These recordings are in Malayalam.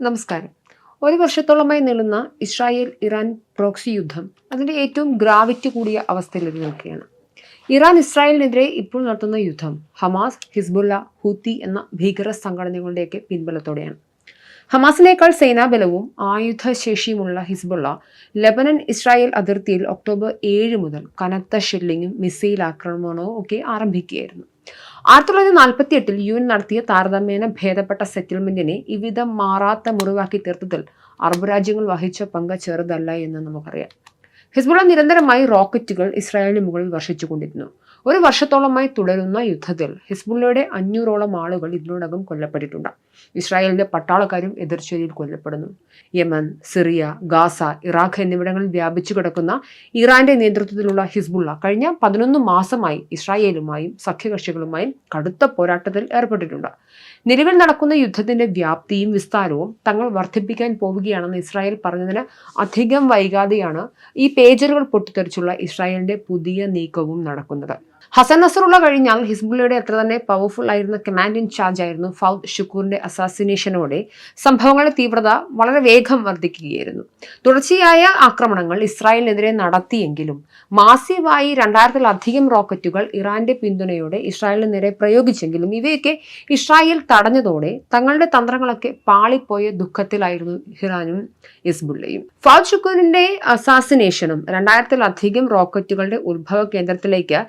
നമസ്കാരം. ഒരു വർഷത്തോളമായി നീളുന്ന ഇസ്രായേൽ ഇറാൻ പ്രോക്സി യുദ്ധം അതിന്റെ ഏറ്റവും ഗ്രാവിറ്റി കൂടിയ അവസ്ഥയിലേക്ക് നിൽക്കുകയാണ്. ഇറാൻ ഇസ്രായേലിനെതിരെ ഇപ്പോൾ നടത്തുന്ന യുദ്ധം ഹമാസ് ഹിസ്ബുല്ല ഹൂത്തി എന്ന ഭീകര സംഘടനകളുടെയൊക്കെ പിൻബലത്തോടെയാണ്. ഹമാസിനേക്കാൾ സേനാബലവും ആയുധശേഷിയുമുള്ള ഹിസ്ബുള്ള ലബനൻ ഇസ്രായേൽ അതിർത്തിയിൽ ഒക്ടോബർ ഏഴ് മുതൽ കനത്ത ഷെല്ലിങ്ങും മിസൈൽ ആക്രമണവും ഒക്കെ ആരംഭിക്കുകയായിരുന്നു. ആയിരത്തി തൊള്ളായിരത്തി നാൽപ്പത്തി എട്ടിൽ യു എൻ നടത്തിയ താരതമ്യേന ഭേദപ്പെട്ട സെറ്റിൽമെന്റിനെ ഇവിധം മാറാത്ത മുറിവാക്കി തീർത്തതിൽ അറബ് രാജ്യങ്ങൾ വഹിച്ച പങ്ക് ചെറുതല്ല എന്ന് നമുക്കറിയാം. ഹിസ്ബുള്ള നിരന്തരമായി റോക്കറ്റുകൾ ഇസ്രായേലിന് മുകളിൽ വർഷിച്ചുകൊണ്ടിരുന്നു. ഒരു വർഷത്തോളമായി തുടരുന്ന യുദ്ധത്തിൽ ഹിസ്ബുള്ളയുടെ അഞ്ഞൂറോളം ആളുകൾ ഇതിനോടകം കൊല്ലപ്പെട്ടിട്ടുണ്ട്. ഇസ്രായേലിന്റെ പട്ടാളക്കാരും എതിർചേരിയിൽ കൊല്ലപ്പെടുന്നു. യമൻ സിറിയ ഗാസ ഇറാഖ് എന്നിവിടങ്ങളിൽ വ്യാപിച്ചു കിടക്കുന്ന ഇറാന്റെ നേതൃത്വത്തിലുള്ള ഹിസ്ബുള്ള കഴിഞ്ഞ പതിനൊന്ന് മാസമായി ഇസ്രായേലുമായും സഖ്യകക്ഷികളുമായും കടുത്ത പോരാട്ടത്തിൽ ഏർപ്പെട്ടിട്ടുണ്ട്. നിലവിൽ നടക്കുന്ന യുദ്ധത്തിന്റെ വ്യാപ്തിയും വിസ്താരവും തങ്ങൾ വർദ്ധിപ്പിക്കാൻ പോവുകയാണെന്ന് ഇസ്രായേൽ പറഞ്ഞതിന് അധികം വൈകാതെയാണ് ഈ പേജറുകൾ പൊട്ടിത്തെറിച്ചുള്ള ഇസ്രായേലിന്റെ പുതിയ നീക്കവും നടക്കുന്നത്. ഹസൻ നസറുള്ള കഴിഞ്ഞാൽ ഹിസ്ബുള്ളയുടെ അത്ര തന്നെ പവർഫുൾ ആയിരുന്ന കമാൻഡ് ഇൻ ചാർജ് ആയിരുന്നു ഫൗദ് ഷുക്കൂറിന്റെ അസാസിനേഷനോടെ സംഭവങ്ങളുടെ തീവ്രത വളരെ വേഗം വർദ്ധിക്കുകയായിരുന്നു. തുടർച്ചയായ ആക്രമണങ്ങൾ ഇസ്രായേലിനെതിരെ നടത്തിയെങ്കിലും മാസീവായി രണ്ടായിരത്തിലധികം റോക്കറ്റുകൾ ഇറാന്റെ പിന്തുണയോടെ ഇസ്രായേലിന് നേരെ പ്രയോഗിച്ചെങ്കിലും ഇവയൊക്കെ ഇസ്രായേൽ തടഞ്ഞതോടെ തങ്ങളുടെ തന്ത്രങ്ങളൊക്കെ പാളിപ്പോയ ദുഃഖത്തിലായിരുന്നു ഇറാനും ഹിസ്ബുള്ളയും. ഫൗദ് ഷുക്കൂറിന്റെ അസാസിനേഷനും രണ്ടായിരത്തിലധികം റോക്കറ്റുകളുടെ ഉത്ഭവ കേന്ദ്രത്തിലേക്ക്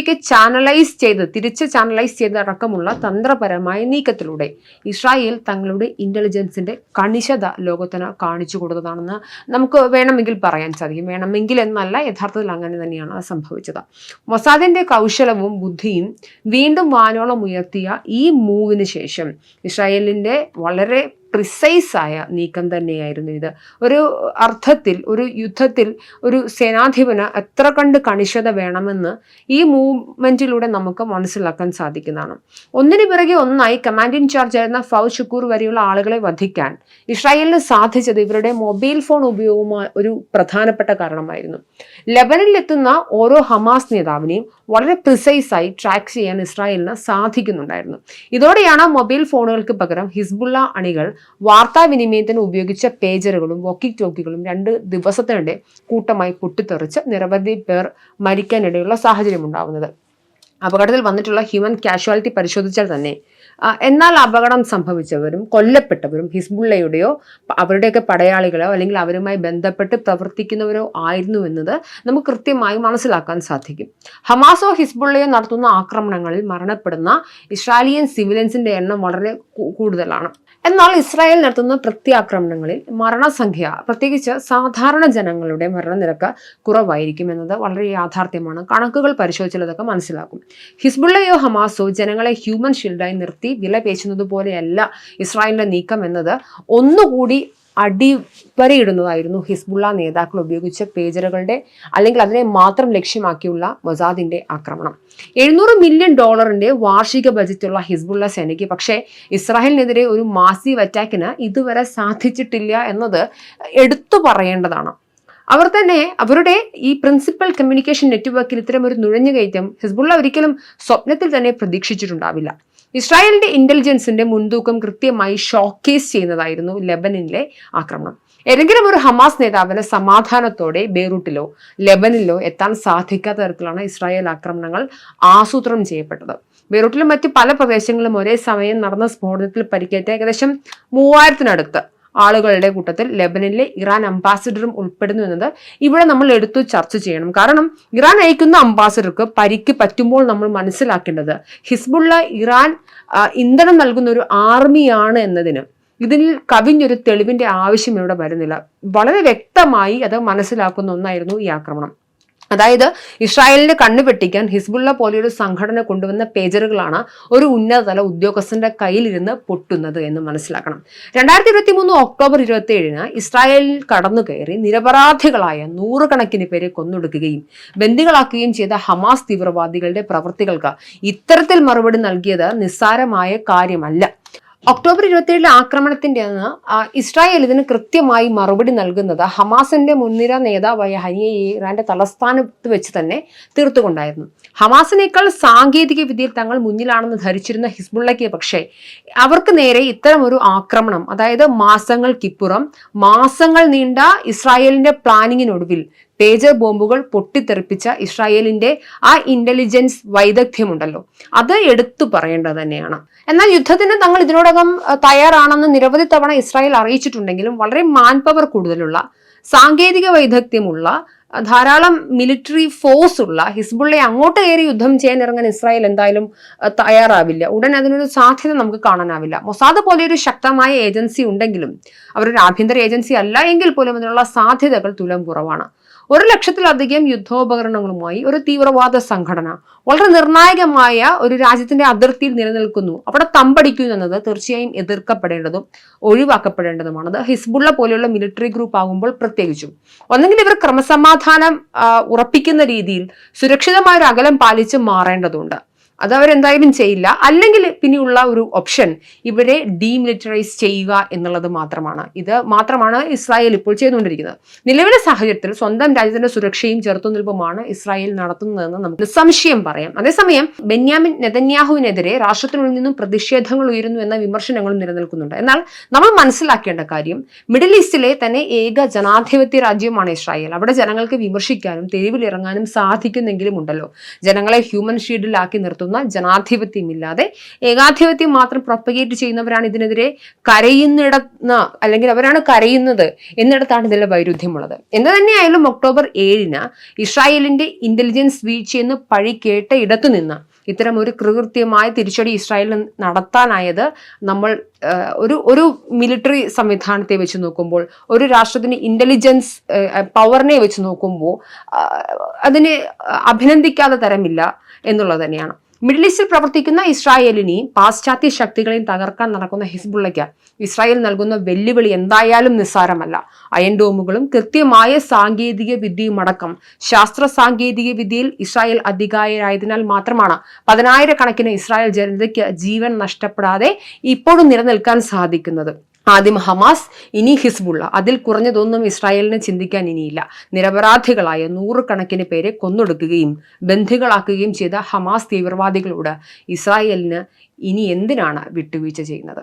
ഇവയൊക്കെ ചാനലൈസ് ചെയ്ത് തിരിച്ച് ചാനലൈസ് ചെയ്ത് അടക്കമുള്ള തന്ത്രപരമായ നീക്കത്തിലൂടെ ഇസ്രായേൽ തങ്ങളുടെ ഇന്റലിജൻസിന്റെ കണിശത ലോകത്തിന് കാണിച്ചു കൊടുത്തതാണെന്ന് നമുക്ക് വേണമെങ്കിൽ പറയാൻ സാധിക്കും. വേണമെങ്കിൽ എന്നല്ല യഥാർത്ഥത്തിൽ അങ്ങനെ തന്നെയാണ് സംഭവിച്ചത്. മൊസാദിന്റെ കൗശലവും ബുദ്ധിയും വീണ്ടും വാനോളം ഉയർത്തിയ ഈ മൂവിന് ശേഷം ഇസ്രായേലിന്റെ വളരെ പ്രിസൈസ് ആയ നീക്കം തന്നെയായിരുന്നു ഇത്. ഒരു അർത്ഥത്തിൽ ഒരു യുദ്ധത്തിൽ ഒരു സേനാധിപന് എത്ര കണ്ട് കണിശത വേണമെന്ന് ഈ മൂവ്മെന്റിലൂടെ നമുക്ക് മനസ്സിലാക്കാൻ സാധിക്കുന്നതാണ്. ഒന്നിനു പിറകെ ഒന്നായി കമാൻഡ് ഇൻ ചാർജ് ആയിരുന്ന ഫൗ ഷുക്കൂർ വരെയുള്ള ആളുകളെ വധിക്കാൻ ഇസ്രായേലിന് സാധിച്ചത് ഇവരുടെ മൊബൈൽ ഫോൺ ഉപയോഗമായ ഒരു പ്രധാനപ്പെട്ട കാരണമായിരുന്നു. ലെബനിലെത്തുന്ന ഓരോ ഹമാസ് നേതാവിനെയും വളരെ പ്രിസൈസ് ആയി ട്രാക്ക് ചെയ്യാൻ ഇസ്രായേലിന് സാധിക്കുന്നുണ്ടായിരുന്നു. ഇതോടെയാണ് മൊബൈൽ ഫോണുകൾക്ക് പകരം ഹിസ്ബുള്ള അണികൾ വാർത്താവിനിമയത്തിന് ഉപയോഗിച്ച പേജറുകളും വോക്കി ടോക്കികളും രണ്ട് ദിവസത്തിനിടെ കൂട്ടമായി പൊട്ടിത്തെറിച്ച് നിരവധി പേർ മരിക്കാനിടയുള്ള സാഹചര്യം ഉണ്ടാവുന്നത് അപകടത്തിൽ വന്നിട്ടുള്ള ഹ്യൂമൻ കാഷ്വാലിറ്റി പരിശോധിച്ചാൽ തന്നെ എന്നാൽ അപകടം സംഭവിച്ചവരും കൊല്ലപ്പെട്ടവരും ഹിസ്ബുള്ളയുടെയോ അവരുടെയൊക്കെ പടയാളികളോ അല്ലെങ്കിൽ അവരുമായി ബന്ധപ്പെട്ട് പ്രവർത്തിക്കുന്നവരോ ആയിരുന്നു എന്നത് നമുക്ക് കൃത്യമായി മനസ്സിലാക്കാൻ സാധിക്കും. ഹമാസോ ഹിസ്ബുള്ളയോ നടത്തുന്ന ആക്രമണങ്ങളിൽ മരണപ്പെടുന്ന ഇസ്രായേലിയൻ സിവിലിയൻസിന്റെ എണ്ണം വളരെ കൂടുതലാണ്. എന്നാൽ ഇസ്രായേൽ നടത്തുന്ന പ്രത്യാക്രമണങ്ങളിൽ മരണസംഖ്യ പ്രത്യേകിച്ച് സാധാരണ ജനങ്ങളുടെ മരണനിരക്ക് കുറവായിരിക്കും എന്നത് വളരെ യാഥാർത്ഥ്യമാണ്. കണക്കുകൾ പരിശോധിച്ചാൽ മനസ്സിലാക്കും. ഹിസ്ബുള്ളയോ ഹമാസോ ജനങ്ങളെ ഹ്യൂമൻ ഷീൽഡായി നിർത്തി വില പേശുന്നത് പോലെയല്ല ഇസ്രായേലിന്റെ നീക്കം എന്നത്. ഒന്നുകൂടി അടിവരയിടുന്നതായിരുന്നു ഹിസ്ബുള്ള നേതാക്കൾ ഉപയോഗിച്ച പേജറുകളുടെ അല്ലെങ്കിൽ അതിനെ മാത്രം ലക്ഷ്യമാക്കിയുള്ള മൊസാദിന്റെ ആക്രമണം. എഴുന്നൂറ് മില്യൺ ഡോളറിന്റെ വാർഷിക ബജറ്റുള്ള ഹിസ്ബുള്ള സേനയ്ക്ക് പക്ഷേ ഇസ്രായേലിനെതിരെ ഒരു മാസീവ് അറ്റാക്കിന് ഇതുവരെ സാധിച്ചിട്ടില്ല എന്നത് എടുത്തു പറയേണ്ടതാണ്. അവർ തന്നെ അവരുടെ ഈ പ്രിൻസിപ്പൽ കമ്മ്യൂണിക്കേഷൻ നെറ്റ്വർക്കിൽ ഇത്തരം ഒരു നുഴഞ്ഞുകയറ്റം ഹിസ്ബുള്ള ഒരിക്കലും സ്വപ്നത്തിൽ തന്നെ പ്രതീക്ഷിച്ചിട്ടുണ്ടാവില്ല. ഇസ്രായേലിന്റെ ഇന്റലിജൻസിന്റെ മുൻതൂക്കം കൃത്യമായി ഷോക്കേസ് ചെയ്യുന്നതായിരുന്നു ലെബനിലെ ആക്രമണം. ഏതെങ്കിലും ഒരു ഹമാസ് നേതാവിന് സമാധാനത്തോടെ ബെയ്റൂട്ടിലോ ലെബനിലോ എത്താൻ സാധിക്കാത്ത തരത്തിലാണ് ഇസ്രായേൽ ആക്രമണങ്ങൾ ആസൂത്രണം ചെയ്യപ്പെട്ടത്. ബെയ്റൂട്ടിലും മറ്റ് പല പ്രദേശങ്ങളിലും ഒരേ സമയം നടന്ന സ്ഫോടനത്തിൽ പരിക്കേറ്റ ഏകദേശം മൂവായിരത്തിനടുത്ത് ആളുകളുടെ കൂട്ടത്തിൽ ലെബനനിലെ ഇറാൻ അംബാസിഡറും ഉൾപ്പെടുന്നു എന്നത് ഇവിടെ നമ്മൾ എടുത്തു ചർച്ച ചെയ്യണം. കാരണം ഇറാൻ അയക്കുന്ന അംബാസിഡർക്ക് പരിക്ക് പറ്റുമ്പോൾ നമ്മൾ മനസ്സിലാക്കേണ്ടത് ഹിസ്ബുള്ള ഇറാൻ ഇന്ധനം നൽകുന്ന ഒരു ആർമിയാണ് എന്നതിന്. ഇതിൽ കവിഞ്ഞൊരു തെളിവിന്റെ ആവശ്യം ഇവിടെ വരുന്നില്ല. വളരെ വ്യക്തമായി അത് മനസ്സിലാക്കുന്ന ഒന്നായിരുന്നു ഈ ആക്രമണം. അതായത് ഇസ്രായേലിന്റെ കണ്ണു വെട്ടിക്കാൻ ഹിസ്ബുള്ള പോലെയൊരു സംഘടന കൊണ്ടുവന്ന പേജറുകളാണ് ഒരു ഉന്നതതല ഉദ്യോഗസ്ഥന്റെ കയ്യിലിരുന്ന് പൊട്ടുന്നത് എന്ന് മനസ്സിലാക്കണം. രണ്ടായിരത്തി ഇരുപത്തി മൂന്ന് ഒക്ടോബർ ഇരുപത്തി ഏഴിന് ഇസ്രായേലിൽ കടന്നു കയറി നിരപരാധികളായ നൂറുകണക്കിന് പേരെ കൊന്നൊടുക്കുകയും ബന്ദികളാക്കുകയും ചെയ്ത ഹമാസ് തീവ്രവാദികളുടെ പ്രവൃത്തികൾക്ക് ഇത്തരത്തിൽ മറുപടി നൽകിയത് നിസ്സാരമായ കാര്യമല്ല. ഒക്ടോബർ ഇരുപത്തിയേഴിലെ ആക്രമണത്തിന്റെ അന്ന് ഇസ്രായേൽ ഇതിന് കൃത്യമായി മറുപടി നൽകുന്നത് ഹമാസിന്റെ മുൻനിര നേതാവായ ഹനിയെ ഇറാന്റെ തലസ്ഥാനത്ത് വെച്ച് തന്നെ തീർത്തുകൊണ്ടായിരുന്നു. ഹമാസിനേക്കാൾ സാങ്കേതിക വിദ്യയിൽ തങ്ങൾ മുന്നിലാണെന്ന് ധരിച്ചിരുന്ന ഹിസ്ബുള്ളയ്ക്ക് പക്ഷേ അവർക്ക് നേരെ ഇത്തരം ഒരു ആക്രമണം അതായത് മാസങ്ങൾക്കിപ്പുറം മാസങ്ങൾ നീണ്ട ഇസ്രായേലിന്റെ പ്ലാനിങ്ങിനൊടുവിൽ പേജർ ബോംബുകൾ പൊട്ടിത്തെറിപ്പിച്ച ഇസ്രായേലിന്റെ ആ ഇന്റലിജൻസ് വൈദഗ്ധ്യമുണ്ടല്ലോ. അത് എടുത്തു പറയേണ്ടത് തന്നെയാണ്. എന്നാൽ യുദ്ധത്തിന് തങ്ങൾ ഇതിനോടകം തയ്യാറാണെന്ന് നിരവധി തവണ ഇസ്രായേൽ അറിയിച്ചിട്ടുണ്ടെങ്കിലും വളരെ മാൻ പവർ കൂടുതലുള്ള സാങ്കേതിക വൈദഗ്ധ്യമുള്ള ധാരാളം മിലിറ്ററി ഫോഴ്സ് ഉള്ള ഹിസ്ബുള്ളയെ അങ്ങോട്ട് കയറി യുദ്ധം ചെയ്യാൻ ഇറങ്ങാൻ ഇസ്രായേൽ എന്തായാലും തയ്യാറാവില്ല. ഉടൻ അതിനൊരു സാധ്യത നമുക്ക് കാണാനാവില്ല. മൊസാദ് പോലെ ഒരു ശക്തമായ ഏജൻസി ഉണ്ടെങ്കിലും അവരൊരു ആഭ്യന്തര ഏജൻസി അല്ല എങ്കിൽ പോലും അതിനുള്ള സാധ്യതകൾ തുലം കുറവാണ്. ഒരു ലക്ഷത്തിലധികം യുദ്ധോപകരണങ്ങളുമായി ഒരു തീവ്രവാദ സംഘടന വളരെ നിർണായകമായ ഒരു രാജ്യത്തിന്റെ അതിർത്തിയിൽ നിലനിൽക്കുന്നു. അവിടെ തമ്പടിക്കുന്നു എന്നത് തീർച്ചയായും എതിർക്കപ്പെടേണ്ടതും ഒഴിവാക്കപ്പെടേണ്ടതുമാണ്. അത് ഹിസ്ബുള്ള പോലെയുള്ള മിലിറ്ററി ഗ്രൂപ്പ് ആകുമ്പോൾ പ്രത്യേകിച്ചും. ഒന്നെങ്കിൽ ഇവർ ക്രമസമാധാനം ഉറപ്പിക്കുന്ന രീതിയിൽ സുരക്ഷിതമായ ഒരു അകലം പാലിച്ച് മാറേണ്ടതുണ്ട്. അത് അവരെന്തായാലും ചെയ്യില്ല. അല്ലെങ്കിൽ പിന്നെയുള്ള ഒരു ഓപ്ഷൻ ഇവരെ ഡീമിലിറ്ററൈസ് ചെയ്യുക എന്നുള്ളത് മാത്രമാണ്. ഇത് മാത്രമാണ് ഇസ്രായേൽ ഇപ്പോൾ ചെയ്തുകൊണ്ടിരിക്കുന്നത്. നിലവിലെ സാഹചര്യത്തിൽ സ്വന്തം രാജ്യത്തിന്റെ സുരക്ഷയും ചെറുത്തുനിൽപ്പുമാണ് ഇസ്രായേൽ നടത്തുന്നതെന്ന് നമുക്ക് സംശയം പറയാം. അതേസമയം ബെന്യാമിൻ നെതന്യാഹുവിനെതിരെ രാഷ്ട്രത്തിനുള്ളിൽ നിന്നും പ്രതിഷേധങ്ങൾ ഉയരുന്നു എന്ന വിമർശനങ്ങളും നിലനിൽക്കുന്നുണ്ട്. എന്നാൽ നമ്മൾ മനസ്സിലാക്കേണ്ട കാര്യം മിഡിൽ ഈസ്റ്റിലെ തന്നെ ഏക ജനാധിപത്യ രാജ്യമാണ് ഇസ്രായേൽ. അവിടെ ജനങ്ങൾക്ക് വിമർശിക്കാനും തെരുവിലിറങ്ങാനും സാധിക്കുന്നെങ്കിലും ഉണ്ടല്ലോ. ജനങ്ങളെ ഹ്യൂമൻ ഷീൽഡിലാക്കി നിർത്തുന്ന. ജനാധിപത്യമില്ലാതെ ഏകാധിപത്യം മാത്രം പ്രൊപ്പഗേറ്റ് ചെയ്യുന്നവരാണ് ഇതിനെതിരെ കരയുന്നിട അല്ലെങ്കിൽ അവരാണ് കരയുന്നത് എന്നിടത്താണ് ഇതിലെ വൈരുദ്ധ്യമുള്ളത്. എന്ന് തന്നെയായാലും ഒക്ടോബർ ഏഴിന് ഇസ്രായേലിന്റെ ഇന്റലിജൻസ് വീഴ്ചയെന്ന് പഴി കേട്ട ഇടത്തു നിന്ന് ഇത്തരം ഒരു കൃകൃത്യമായ തിരിച്ചടി ഇസ്രായേലിന് നടത്താനായത് നമ്മൾ ഒരു ഒരു മിലിറ്ററി സംവിധാനത്തെ വെച്ച് നോക്കുമ്പോൾ ഒരു രാഷ്ട്രത്തിന് ഇന്റലിജൻസ് പവറിനെ വെച്ച് നോക്കുമ്പോൾ അതിനെ അഭിനന്ദിക്കാതെ തരമില്ല എന്നുള്ളത് തന്നെയാണ്. മിഡിൽ ഈസ്റ്റിൽ പ്രവർത്തിക്കുന്ന ഇസ്രായേലിനെയും പാശ്ചാത്യ ശക്തികളെയും തകർക്കാൻ നടക്കുന്ന ഹിസ്ബുള്ളയ്ക്ക് ഇസ്രായേൽ നൽകുന്ന വെല്ലുവിളി എന്തായാലും നിസ്സാരമല്ല. അയൻ ഡോമുകളും കൃത്യമായ സാങ്കേതിക വിദ്യയും അടക്കം ശാസ്ത്ര സാങ്കേതിക വിദ്യയിൽ ഇസ്രായേൽ അധികാരിയായതിനാൽ മാത്രമാണ് പതിനായിരക്കണക്കിന് ഇസ്രായേൽ ജനതയ്ക്ക് ജീവൻ നഷ്ടപ്പെടാതെ ഇപ്പോഴും നിലനിൽക്കാൻ സാധിക്കുന്നത്. ആദ്യം ഹമാസ് ഇനി ഹിസ്ബുള്ള. അതിൽ കുറഞ്ഞതൊന്നും ഇസ്രായേലിനെ ചിന്തിക്കാൻ ഇനിയില്ല. നിരപരാധികളായ നൂറുകണക്കിന് പേരെ കൊന്നൊടുക്കുകയും ബന്ധികളാക്കുകയും ചെയ്ത ഹമാസ് തീവ്രവാദികളോട് ഇസ്രായേലിന് ഇനി എന്തിനാണ് വിട്ടുവീഴ്ച ചെയ്യുന്നത്?